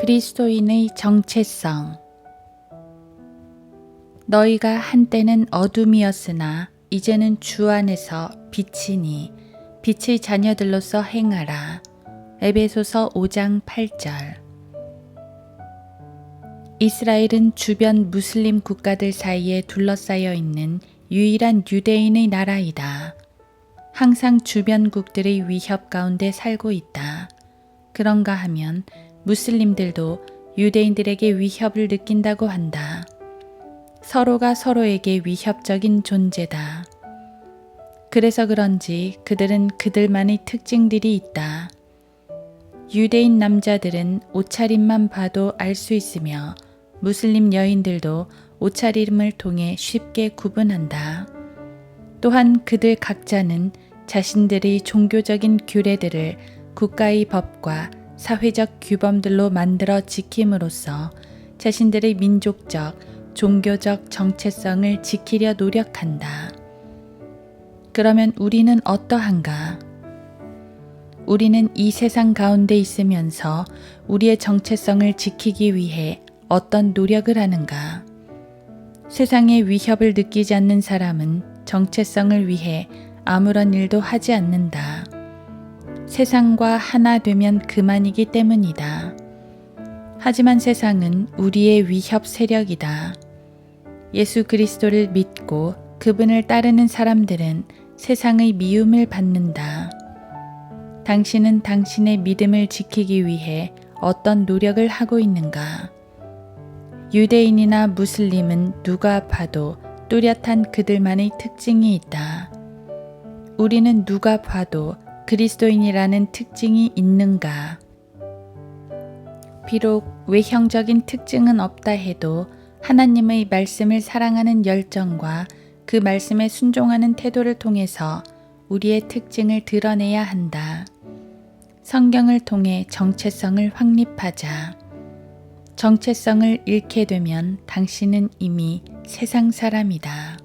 그리스도인의 정체성 너희가 한때는 어둠이었으나 이제는 주 안에서 빛이니 빛의 자녀들로서 행하라. 에베소서 5장 8절 이스라엘은 주변 무슬림 국가들 사이에 둘러싸여 있는 유일한 유대인의 나라이다. 항상 주변국들의 위협 가운데 살고 있다. 그런가 하면 무슬림들도 유대인들에게 위협을 느낀다고 한다. 서로가 서로에게 위협적인 존재다. 그래서 그런지 그들은 그들만의 특징들이 있다. 유대인 남자들은 옷차림만 봐도 알 수 있으며 무슬림 여인들도 옷차림을 통해 쉽게 구분한다. 또한 그들 각자는 자신들의 종교적인 규례들을 국가의 법과 사회적 규범들로 만들어 지킴으로써 자신들의 민족적, 종교적 정체성을 지키려 노력한다. 그러면 우리는 어떠한가? 우리는 이 세상 가운데 있으면서 우리의 정체성을 지키기 위해 어떤 노력을 하는가? 세상의 위협을 느끼지 않는 사람은 정체성을 위해 아무런 일도 하지 않는다. 세상과 하나 되면 그만이기 때문이다. 하지만 세상은 우리의 위협 세력이다. 예수 그리스도를 믿고 그분을 따르는 사람들은 세상의 미움을 받는다. 당신은 당신의 믿음을 지키기 위해 어떤 노력을 하고 있는가? 유대인이나 무슬림은 누가 봐도 뚜렷한 그들만의 특징이 있다. 우리는 누가 봐도 그리스도인이라는 특징이 있는가? 비록 외형적인 특징은 없다 해도 하나님의 말씀을 사랑하는 열정과 그 말씀에 순종하는 태도를 통해서 우리의 특징을 드러내야 한다. 성경을 통해 정체성을 확립하자. 정체성을 잃게 되면 당신은 이미 세상 사람이다.